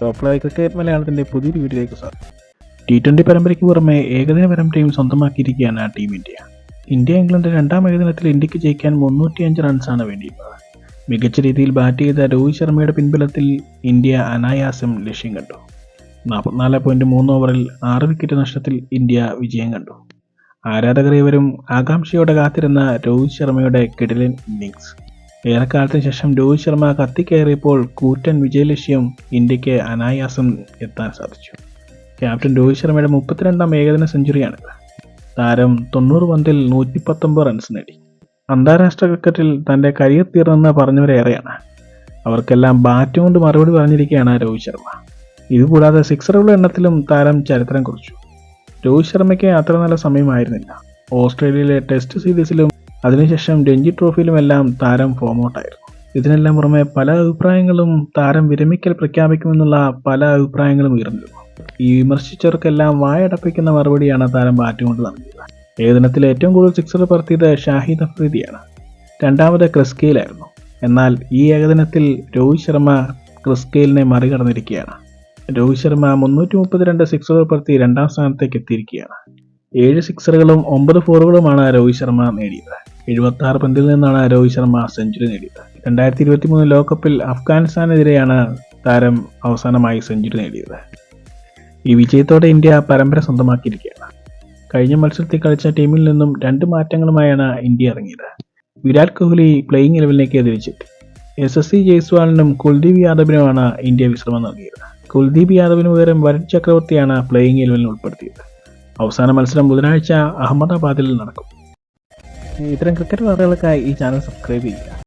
Top live cricket മലയാളത്തിന്റെ പുതിയൊരു വീഡിയോയിലേക്ക് സ്വാഗതം. ടി ട്വന്റി പരമ്പരയ്ക്ക് പുറമെ ഏകദിന പരമ്പരയും സ്വന്തമാക്കിയിരിക്കുകയാണ് ടീം ഇന്ത്യ ഇന്ത്യ ഇംഗ്ലണ്ട് രണ്ടാം ഏകദിനത്തിൽ ഇന്ത്യയ്ക്ക് ജയിക്കാൻ മുന്നൂറ്റിയഞ്ച് റൺസാണ് വേണ്ടിയിരുന്നത്. മികച്ച രീതിയിൽ ബാറ്റ് ചെയ്ത രോഹിത് ശർമ്മയുടെ പിൻബലത്തിൽ ഇന്ത്യ അനായാസം ലക്ഷ്യം കണ്ടു. നാൽപ്പത്തിനാല് പോയിന്റ് മൂന്ന് ഓവറിൽ ആറ് വിക്കറ്റ് നഷ്ടത്തിൽ ഇന്ത്യ വിജയം കണ്ടു. ആരാധകർ ഇവരും ആകാംക്ഷയോടെ കാത്തിരുന്ന രോഹിത് ശർമ്മയുടെ കിടിലൻ ഇന്നിങ്സ് ഏറെക്കാലത്തിന് ശേഷം രോഹിത് ശർമ്മ കത്തിക്കയറിയപ്പോൾ കൂറ്റൻ വിജയലക്ഷ്യം ഇന്ത്യയ്ക്ക് അനായാസം എത്താൻ സാധിച്ചു. ക്യാപ്റ്റൻ രോഹിത് ശർമ്മയുടെ മുപ്പത്തിരണ്ടാം ഏകദിന സെഞ്ചുറിയാണിത്. താരം തൊണ്ണൂറ് പന്തിൽ നൂറ്റി പത്തൊമ്പത് റൺസ് നേടി. അന്താരാഷ്ട്ര ക്രിക്കറ്റിൽ തന്റെ കരിയർ തീർന്നെന്ന് പറഞ്ഞവരേറെയാണ് അവർക്കെല്ലാം ബാറ്റ് കൊണ്ട് മറുപടി പറഞ്ഞിരിക്കുകയാണ് രോഹിത് ശർമ്മ. ഇതുകൂടാതെ സിക്സറുകളുടെ എണ്ണത്തിലും താരം ചരിത്രം കുറിച്ചു. രോഹിത് ശർമ്മയ്ക്ക് അത്ര നല്ല സമയമായിരുന്നില്ല. ഓസ്ട്രേലിയയിലെ ടെസ്റ്റ് സീരീസിലും അതിനുശേഷം രഞ്ജി ട്രോഫിയിലുമെല്ലാം താരം ഫോം ഔട്ടായിരുന്നു ഇതിനെല്ലാം പുറമെ പല അഭിപ്രായങ്ങളും താരം വിരമിക്കൽ പ്രഖ്യാപിക്കുമെന്നുള്ള പല അഭിപ്രായങ്ങളും ഉയർന്നിരുന്നു. ഈ വിമർശിച്ചവർക്കെല്ലാം വായടപ്പിക്കുന്ന മറുപടിയാണ് താരം ബാറ്റ് കൊണ്ട് നൽകിയത്. ഏകദിനത്തിൽ ഏറ്റവും കൂടുതൽ സിക്സർ പറത്തിയത് ഷാഹിദ് അഫ്രീദിയാണ്. രണ്ടാമത് ക്രിസ്കെയിലായിരുന്നു എന്നാൽ ഈ ഏകദിനത്തിൽ രോഹിത് ശർമ്മ ക്രിസ്കെയിലിനെ മറികടന്നിരിക്കുകയാണ്. രോഹിത് ശർമ്മ മുന്നൂറ്റി മുപ്പത്തിരണ്ട് സിക്സറുകൾ പറത്തി രണ്ടാം സ്ഥാനത്തേക്ക് എത്തിയിരിക്കുകയാണ്. ഏഴ് സിക്സറുകളും ഒമ്പത് ഫോറുകളുമാണ് രോഹിത് ശർമ്മ നേടിയത്. എഴുപത്തി പന്തിൽ നിന്നാണ് രോഹിത് ശർമ്മ സെഞ്ചുറി നേടിയത്. രണ്ടായിരത്തി ഇരുപത്തി മൂന്ന് ലോകകപ്പിൽ അഫ്ഗാനിസ്ഥാനെതിരെയാണ് താരം അവസാനമായി സെഞ്ചുറി നേടിയത്. ഈ വിജയത്തോടെ ഇന്ത്യ പരമ്പര സ്വന്തമാക്കിയിരിക്കുകയാണ്. കഴിഞ്ഞ മത്സരത്തിൽ കളിച്ച ടീമിൽ നിന്നും രണ്ട് മാറ്റങ്ങളുമായാണ് ഇന്ത്യ ഇറങ്ങിയത്. വിരാട് കോഹ്ലി പ്ലേയിങ് ഇലവനിലേക്ക് തിരിച്ചെത്തി എസ് എസ് സി ജയ്സ്വാളിനും കുൽദീപ് യാദവിനുമാണ് ഇന്ത്യ വിശ്രമം നൽകിയത്. കുൽദീപ് യാദവിന് പകരം വരുൺ ചക്രവർത്തിയാണ് പ്ലേയിങ് ഇലവനിൽ ഉൾപ്പെടുത്തിയത്. അവസാന മത്സരം ബുധനാഴ്ച അഹമ്മദാബാദിൽ നടക്കും. ഇത്തരം ക്രിക്കറ്റ് വാർത്തകൾക്കായി ഈ ചാനൽ സബ്സ്ക്രൈബ് ചെയ്യുക.